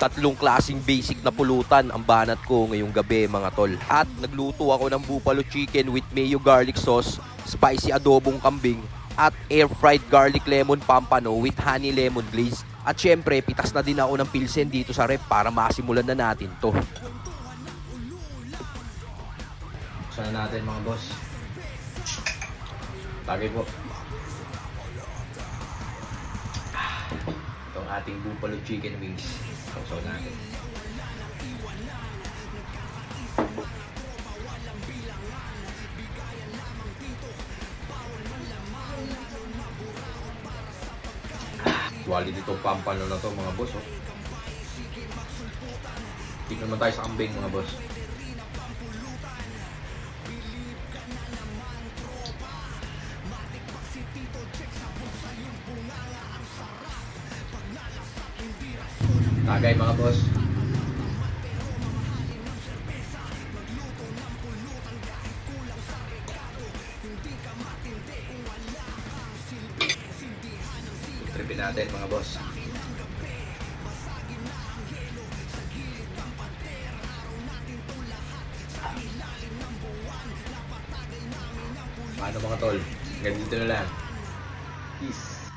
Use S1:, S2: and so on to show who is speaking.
S1: Tatlong klasing basic na pulutan ang banat ko ngayong gabi mga tol. At nagluto ako ng buffalo chicken with mayo garlic sauce, spicy adobong kambing, at air fried garlic lemon pampano with honey lemon glaze. At syempre, pitas na din ako ng pilsen dito sa rep para masimulan na natin to.
S2: Buksan na natin mga boss. Bagay po. Ating buffalo chicken wings. Sausaw natin. Ah, Quality itong pampano na to mga boss. Oh. Tignan naman tayo sa kambing mga boss. Tagay mga boss. Tripin natin mga boss. Paano mga tol? Ganito na lang. Peace.